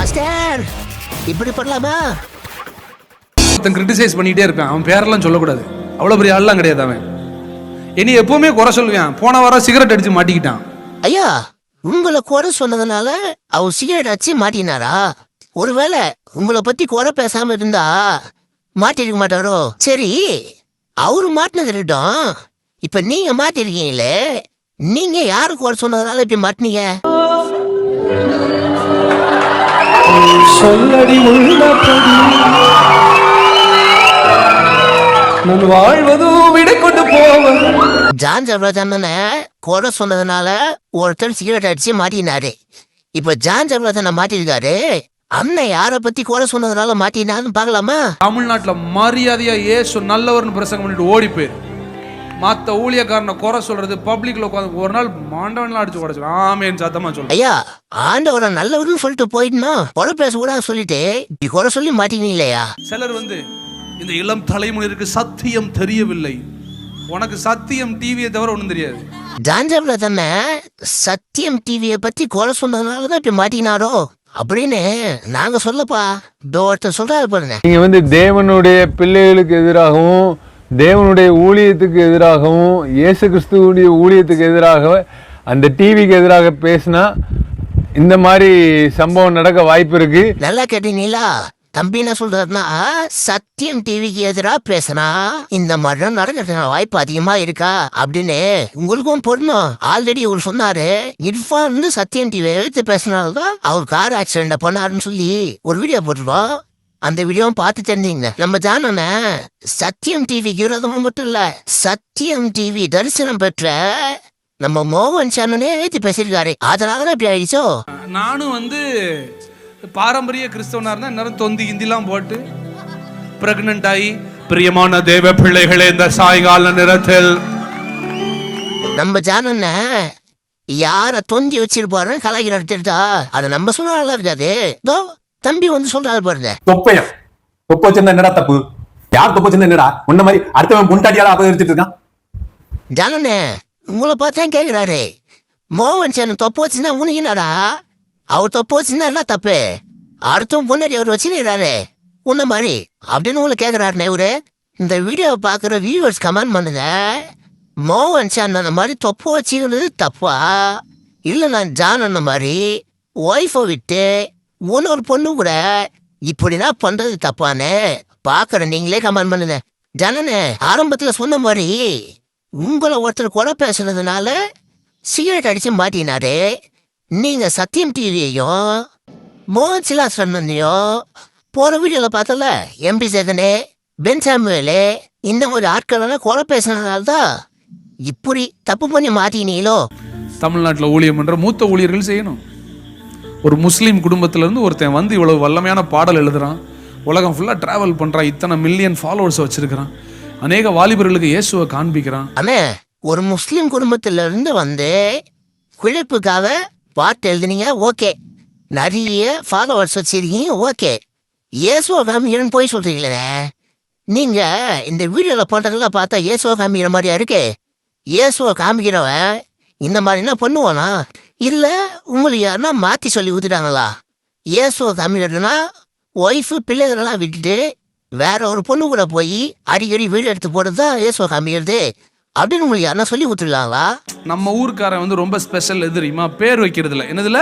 Master இப்படி பண்ணலாமா? ஒருத்தன் கிரிட்டிசைஸ் பண்ணிட்டே இருப்பான் அவன் பேரெல்லாம் சொல்லக்கூடாது. அவ்வளோ பெரிய ஆள்லாம் கிடையாது அவன். இனி எப்பவுமே குறை சொல்லுவேன். போன வாரம் சிகரெட் அடிச்சு மாட்டிக்கிட்டான். ஐயா உங்களை குறை சொன்னதுனால அவர் சிகரெட் அடிச்சு மாட்டினாரா? ஒருவேளை உங்களை பத்தி குறை பேசாம இருந்தா மாட்டிருக்க மாட்டாரோ? சரி அவரு மாட்டினது இருக்கட்டும். இப்ப நீங்க மாட்டிருக்கீங்களே நீங்க யாரு குறை சொன்னதுனால இப்படி மாட்டினீங்க? சொல்லடி உள்ளபடி நான் வாழ்வதும் விடை கொண்டு போவது ஜான் ஜபரதனை குறை சொன்னதுனால ஒருத்தர் சிகரெட் அடிச்சு மாட்டினாரு. இப்ப ஜான் ஜபரதனை மாட்டிருக்காரு அண்ணன் யார பத்தி குறை சொன்னதுனால மாட்டினான்னு பார்க்கலாமா? தமிழ்நாட்டுல மரியாதையா ஏசு நல்லவர்னு பிரசங்கம் பண்ணிட்டு ஓடி போயிரு. மத்த ஊழியக்காரனை குறை சொல்றது பப்ளிக்ல உட்காந்து ஒரு நாள் மாண்டவன்லாம் அடிச்சு உடச்சு ஆமேன்னு சத்தமா சொல்ல. ஐயா ஆண்டவரை நல்லவர்னு சொல்லிட்டு போயிடணும் குறை பேசக்கூடாது சொல்லிட்டு இப்படி குறை சொல்லி மாட்டீங்களேயா சிலர் வந்து இந்த இளம் தலைமுறைக்கு சத்தியம் தெரியவில்லை. உனக்கு சத்தியம் டிவியை தவிர ஒன்றும் தெரியாது. ஜான்ஜப்ல தானே சத்தியம் டிவியை பத்தி குறை சொன்னதுனால தான் இப்படி மாட்டினாரோ? அப்படின்னு நாங்க சொல்லப்பா. இதோ ஒருத்தர் சொல்றாரு பாருங்க. நீங்க வந்து தேவனுடைய பிள்ளைகளுக்கு எதிராகவும் தேவனுடைய ஊழியத்துக்கு எதிராகவும் இயேசு கிறிஸ்துவனுடைய ஊழியத்துக்கு எதிராக அந்த டிவிக்கு எதிராக பேசினா இந்த மாதிரி சம்பவம் நடக்க வாய்ப்பு இருக்கு. நல்லா கேட்டீங்களா? தம்பி என்ன சொல்றதுன்னா சத்தியம் டிவிக்கு எதிரா பேசினா இந்த மாதிரிலாம் நடக்கிற வாய்ப்பு அதிகமா இருக்கா? அப்படின்னு உங்களுக்கும் பொருணும் ஆல்ரெடி இவர் சொன்னாரு இர்ஃபான் வந்து சத்தியம் டிவி எடுத்து பேசினால்தான் அவர் கார் ஆக்சிடென்ட் பண்ணாருன்னு சொல்லி ஒரு வீடியோ போட்டுருவோம் அந்த வீடியோவும் பார்த்து தெரிஞ்சீங்க நம்ம ஜானன சத்தியம் டிவிக்கு விரோதமா மட்டும் இல்ல சத்தியம் டிவி தரிசனம் பெற்ற நம்ம மோகன் சேனனே ஏத்தி பேசியிருக்காரு. அதனால தான் இப்படி ஆயிடுச்சோ? நானும் வந்து பாரம்பரிய கிறிஸ்தவனா இருந்தா நேரம் தொந்தி கிந்திலாம் போட்டு பிரெக்னென்ட் ஆகி பிரியமான தேவ பிள்ளைகளே இந்த சாயங்கால நேரத்தில். நம்ம ஜானன யார தொந்தி வச்சிருப்பாருன்னு கலாய்க்கு நடத்திட்டா அதை நம்ம சொன்னா நல்லா இருக்காது தம்பி வந்து சொல்றாரு பாருங்க. தொப்பையா? தொப்பை வச்சிருந்தா என்னடா தப்பு? யார் தொப்பை வச்சிருந்தா என்னடா? உன்ன மாதிரி அடுத்தவன் பொண்டாட்டியால அபகரிச்சிட்டு இருக்கான்? ஜானனே உங்களை பார்த்தா கேக்குறாரு. மோகன் சேனன் தொப்பு வச்சுன்னா உனக்கு என்னடா? அவர் தொப்பு வச்சுன்னா என்ன தப்பு? அடுத்தும் முன்னாடி அவர் வச்சுக்கிறாரு உன்ன மாதிரி. அப்படின்னு உங்களை கேக்குறாருண்ணே இவரு. இந்த வீடியோவை பார்க்குற வியூவர்ஸ் கமெண்ட் பண்ணுங்க. மோகன் சேனன் அந்த மாதிரி தொப்பு வச்சுக்கிறது தப்பா? இல்லை நான் ஜான் அந்த மாதிரி. ஒய்ஃபை விட்டு இன்னொரு பொண்ணு கூட இப்படிலாம் பண்றது தப்பானே. பாக்குற நீங்களே கமெண்ட் பண்ணுங்க. ஜனனே ஆரம்பத்தில் சொன்ன மாதிரி உங்களை ஒருத்தர் கொலை பேசுனதுனால சிகரெட் அடிச்சு மாட்டினாரு. நீங்க சத்தியம் டிவியையும் மோகன் சிலாசனையும் போற வீடியோல பார்த்தல? எம்பி சேதனே பென் சாமுவேலு இந்த ஒரு ஆட்களெல்லாம் கொலை பேசுனதுனால தான் இப்படி தப்பு பண்ணி மாட்டினீங்களோ? தமிழ்நாட்டில் ஊழியம் என்ற மூத்த ஊழியர்கள் செய்யணும். ஒரு முஸ்லீம் குடும்பத்திலேருந்து ஒருத்தன் வந்து இவ்வளோ வல்லமையான பாடல் எழுதுகிறான் உலகம் ஃபுல்லாக ட்ராவல் பண்ணுறான் இத்தனை மில்லியன் ஃபாலோவர்ஸ் வச்சுருக்கிறான். அநேக வாலிபர்களுக்கு இயேசுவை காண்பிக்கிறான். அண்ணே ஒரு முஸ்லீம் குடும்பத்திலேருந்து வந்து குழைப்புக்காக பாட்டு எழுதுனீங்க ஓகே. நிறைய ஃபாலோவர்ஸ் வச்சுருக்கீங்க ஓகே. இயேசுவ காமிக்கிறன்னு போய் சொல்கிறீங்களே நீங்கள் இந்த வீடியோவில் போட்டதெல்லாம் பார்த்தா இயேசுவ காமிக்கிற மாதிரியா இருக்கு? இயேசுவை காமிக்கிறவன் இந்த மாதிரி என்ன பண்ணுவானா? இல்ல உங்களை யாருன்னா மாத்தி சொல்லி ஊத்துட்டாங்களா? இயேசுவ தமிழர்னா ஒய்ஃபு பிள்ளைகளெல்லாம் விட்டுட்டு வேற ஒரு பொண்ணு கூட போய் அடிக்கடி வீடு எடுத்து போடுறது தான் இயேசுவ காமிக்கிறது? அப்படின்னு உங்களுக்கு யாருன்னா சொல்லி ஊத்துருக்காங்களா? நம்ம ஊருக்காரன் வந்து ரொம்ப ஸ்பெஷல் எது தெரியுமா பேர் வைக்கிறதுல என்னதுல?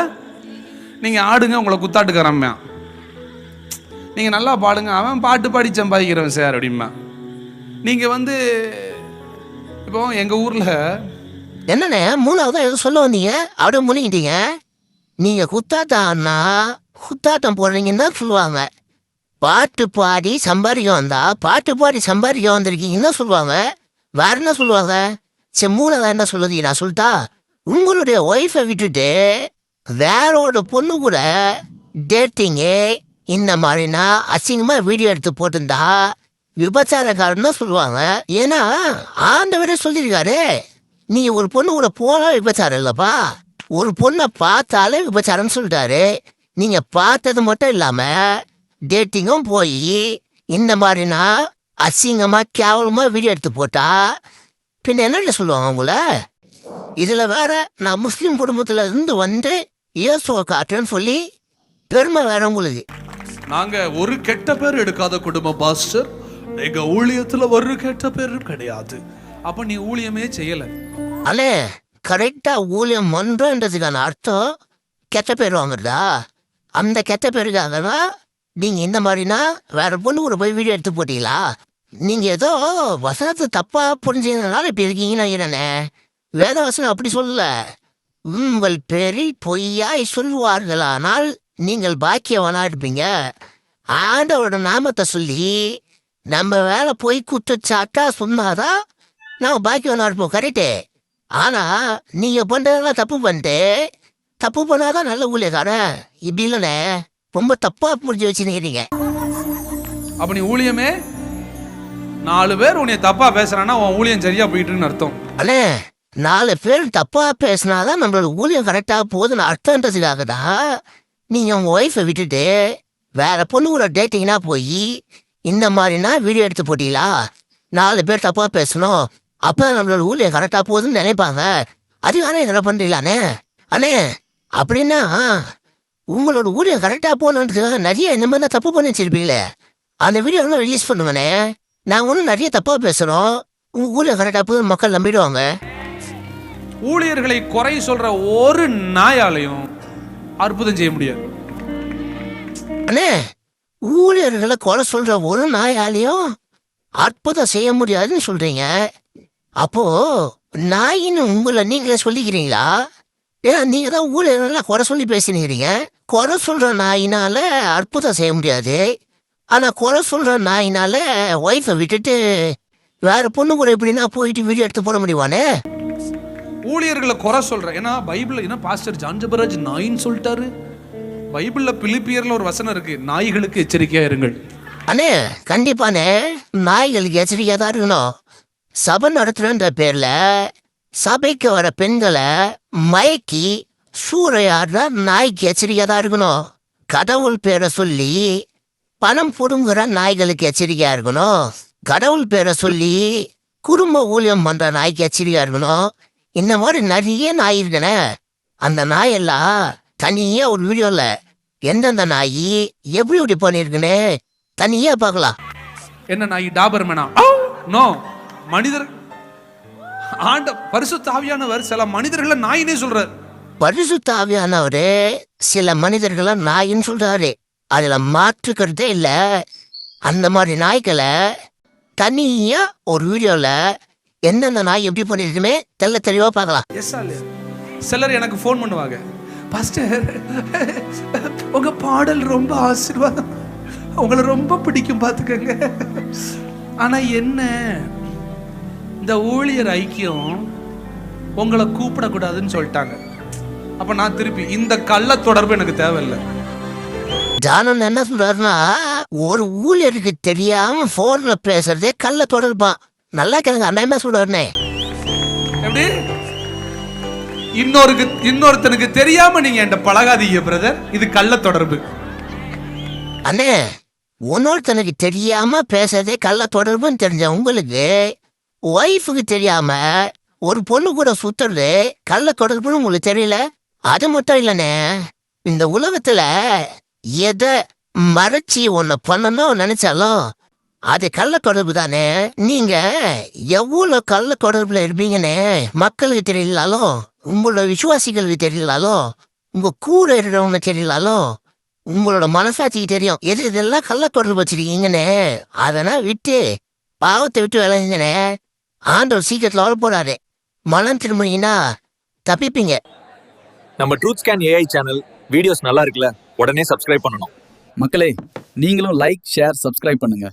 நீங்க ஆடுங்க உங்களை குத்தாட்டுக்காரன் நீங்க நல்லா பாடுங்க அவன் பாட்டு பாடி சம்பாதிக்கிறவன் சார் அப்படிமா நீங்க வந்து இப்போ எங்க ஊர்ல என்னண்ணே மூணாவதா எதுவும் சொல்ல வந்தீங்க? அப்படியே முழுங்கிட்டீங்க. நீங்க குத்தாத்தான்னா குத்தாட்டம் போடுறீங்கன்னு தான் சொல்லுவாங்க. பாட்டு பாடி சம்பாதிக்க வந்தா பாட்டு பாடி சம்பாதிக்க வந்திருக்கீங்கன்னு தான் சொல்லுவாங்க. வேற என்ன சொல்லுவாங்க? சரி மூணாவதா என்ன சொல்லுது? நான் சொல்லிட்டா உங்களுடைய ஒய்ஃபை விட்டுட்டு வேற ஒரு பொண்ணு கூட டேட்டிங்கு இந்த மாதிரினா அசிங்கமாக வீடியோ எடுத்து போட்டிருந்தா விபச்சாரக்காரன் தான் சொல்லுவாங்க. ஏன்னா ஆண்டவரே சொல்லியிருக்காரு. நீ ஒரு பொண்ணு கூட போனா விபச்சாரம் இல்லைப்பா. ஒரு பொண்ணை பார்த்தாலே விபச்சாரம்னு சொல்லிட்டாரு நீங்க பார்த்தது மட்டும் இல்லாம டேட்டிங்கும் போய் இந்த மாதிரினா அசிங்கமா கேவலமா வீடியோ எடுத்து போட்டா பின்ன என்ன சொல்லுவாங்க உங்கள? இதுல வேற நான் முஸ்லீம் குடும்பத்துல இருந்து வந்து இயேசுவை காட்டுறேன்னு சொல்லி பெருமை வேற உங்களுக்கு. நாங்க ஒரு கெட்ட பேர் எடுக்காத குடும்பம் பாஸ்டர். எங்க ஊழியத்துல ஒரு கெட்ட பேரும் கிடையாது. அப்ப நீ ஊழியமே செய்யல. அண்ணே கரெக்டா ஊழியம் பண்றன்றதுக்கான அர்த்தம் கெட்ட பேர் வாங்குறதா? அந்த கெட்ட பேருக்காக தான் நீங்க இந்த மாதிரினா வேற பொண்ணு கூட போய் வீடியோ எடுத்து போட்டீங்களா? நீங்க ஏதோ வசனத்தை தப்பா புரிஞ்சதுனால இப்படி இருக்கீங்கன்னு நினைக்கிறேனே. வேத வசனம் அப்படி சொல்லல. உங்கள் பேரில் பொய்யாய் சொல்வார்களானால் நீங்கள் பாக்கியவனா இருப்பீங்க. ஆண்டவரோட நாமத்தை சொல்லி நம்ம வேலை போய் குற்றச்சாட்டா சொன்னாதான் நான் பாக்கியவனா இருப்போம் கரெக்டு. ஆனா நீங்க பண்றதெல்லாம் தப்பு பண்ணிட்டு. தப்பு பண்ணாதான் நல்ல ஊழியக்காரன். இப்படி இல்லைண்ணே. ரொம்ப தப்பா புரிஞ்சு வச்சுருக்கிறீங்க அப்ப நீ ஊழியமே? நாலு பேர் உன்னை தப்பா பேசுறான்னா உன் ஊழியம் சரியா போயிட்டு இருக்குன்னு அர்த்தம். அண்ணே நாலு பேர் தப்பா பேசினாதான் நம்மளோட ஊழியம் கரெக்டா போகுதுன்னு அர்த்தன்றதுக்காக தான் நீங்க உங்க ஒய்ஃபை விட்டுட்டு வேற பொண்ணு கூட டேட்டிங்னா போய் இந்த மாதிரினா வீடியோ எடுத்து போட்டீங்களா? நாலு பேர் தப்பா பேசணும். அப்ப நம்மளோட ஊழியம் கரெக்டா போகுதுன்னு நினைப்பாங்க. அது வேணா என்ன பண்றீங்களாண்ணே? அண்ணே அப்படின்னா உங்களோட ஊழியம் கரெக்டா போகணுன்றதுக்காக நிறைய இந்த மாதிரி தான் தப்பு பண்ணி வச்சிருப்பீங்களே. அந்த வீடியோ எல்லாம் ரிலீஸ் பண்ணுங்கண்ணே. நான் ஒன்றும் நிறைய தப்பா பேசுறோம். உங்க ஊழியம் கரெக்டா போகுது மக்கள் நம்பிடுவாங்க. ஊழியர்களை குறை சொல்ற ஒரு நாயாலையும் அற்புதம் செய்ய முடியாது. அண்ணே ஊழியர்களை கொலை சொல்ற ஒரு நாயாலையும் அற்புதம் செய்ய முடியாதுன்னு சொல்றீங்க. அப்போ நாயின்னு உங்களை நீங்களே சொல்லிக்கிறீங்களா? ஏன்னா நீங்க தான் ஊழியர்களை குறை சொல்லி பேசினீங்க குறை சொல்ற நாயினால அற்புதம் செய்ய முடியாது. ஆனா குறை சொல்ற நாயினால ஒய்ஃபை விட்டுட்டு வேற பொண்ணு கூட எப்படின்னா போயிட்டு வீடியோ எடுத்து போட முடியுவானே ஊழியர்களை குறை சொல்ற ஏன்னா பைபிள்ல என்ன பாஸ்டர் ஜான் ஜபராஜ் நாயின்னு சொல்லிட்டாரு? பைபிள்ல பிலிப்பியர்ல ஒரு வசனம் இருக்கு நாய்களுக்கு எச்சரிக்கையா இருங்கள். அண்ணே கண்டிப்பாண்ணே நாய்களுக்கு எச்சரிக்கையாக தான் இருக்கணும். சபை நடத்துறன்ற பேர்ல சபைக்கு வர பெண்களை மயக்கி சூறையாடுற நாய்க்கு எச்சரிக்கையாக தான் இருக்கணும். கடவுள் பேரை சொல்லி பணம் புடுங்குற நாய்களுக்கு எச்சரிக்கையா இருக்கணும். கடவுள் பேரை சொல்லி குடும்ப ஊழியம் பண்ற நாய்க்கு எச்சரிக்கையா இருக்கணும். இந்த மாதிரி நிறைய நாய் இருக்குண்ணே அந்த நாயெல்லாம் தனியாக ஒரு வீடியோல எந்தெந்த நாய் எப்படி இப்படி பண்ணிருக்குன்னு தனியாக பார்க்கலாம். என்ன நாய் டாபர்மேனா? நோ. மனிதர். ஆண்ட பரிசுத்த ஆவியானவர் சில மனிதர்களை நாயினே சொல்றார். பரிசுத்த ஆவியானவரு சில நாயின்னு நாயின்னு சொல்றாரு. அதுல மாற்றுக்கிறதே இல்ல. அந்த மாதிரி நாய்களை தனியா ஒரு வீடியோல எந்தெந்த நாய் எப்படி பண்ணிருக்குமே தெல்ல தெளிவா பார்க்கலாம். எஸ் சிலர் எனக்கு ஃபோன் பண்ணுவாங்க. பாஸ்டர் உங்க பாடல் ரொம்ப ஆசீர்வாதம். உங்களை ரொம்ப பிடிக்கும் பார்த்துக்கங்க. ஆனா என்ன? இந்த ஊழியர் ஐக்கியம் உங்களை கூப்பிடக்கூடாதுன்னு சொல்லிட்டாங்க. அப்ப நான் திருப்பி இந்த கள்ள தொடர்பு எனக்கு தேவையில்லை. ஜானன் என்ன சொல்றாருன்னா ஒரு ஊழியருக்கு தெரியாம போன்ல பேசுறதே கள்ள தொடர்பான் நல்லா கேளுங்க அண்ணா சொல்றாருனே எப்படி? இன்னொருக்கு இன்னொருத்தனுக்கு தெரியாம நீங்க என்கிட்ட பழகாதீங்க பிரதர் இது கள்ள தொடர்பு. அண்ணே இன்னொருத்தனுக்கு தெரியாம பேசுறதே கள்ள தொடர்புன்னு தெரிஞ்ச உங்களுக்கு ஒய்ஃபுக்கு தெரியாம ஒரு பொண்ணு கூட சுத்துறது கள்ள கொடுப்புன்னு உங்களுக்கு தெரியல? அது மட்டும் இல்லைண்ணே இந்த உலகத்துல எதை மறைச்சி ஒன்னு பண்ணணும் நினைச்சாலும் அது கள்ள தொடர்பு தானே. நீங்க எவ்வளவு கள்ள தொடர்புல இருப்பீங்கன்னு மக்களுக்கு தெரியலாலும் உங்களோட விசுவாசிகளுக்கு தெரியலாலும் உங்க கூட இருக்கிறவங்க தெரியலாலும் உங்களோட மனசாட்சிக்கு தெரியும். எது இதெல்லாம் கள்ள தொடர்பு வச்சிருக்கீங்கன்னு. அதெல்லாம் விட்டு பாவத்தை விட்டு விளைஞ்சனே ஆண்டவர் சீக்கிரத்தில் வர போறாரு மனம் திரும்பினீங்கன்னா தப்பிப்பீங்க. நம்ம truth scan AI channel videos நல்லா இருக்குல்ல? உடனே சப்ஸ்கிரைப் பண்ணணும். மக்களே நீங்களும் லைக் ஷேர் சப்ஸ்கிரைப் பண்ணுங்க.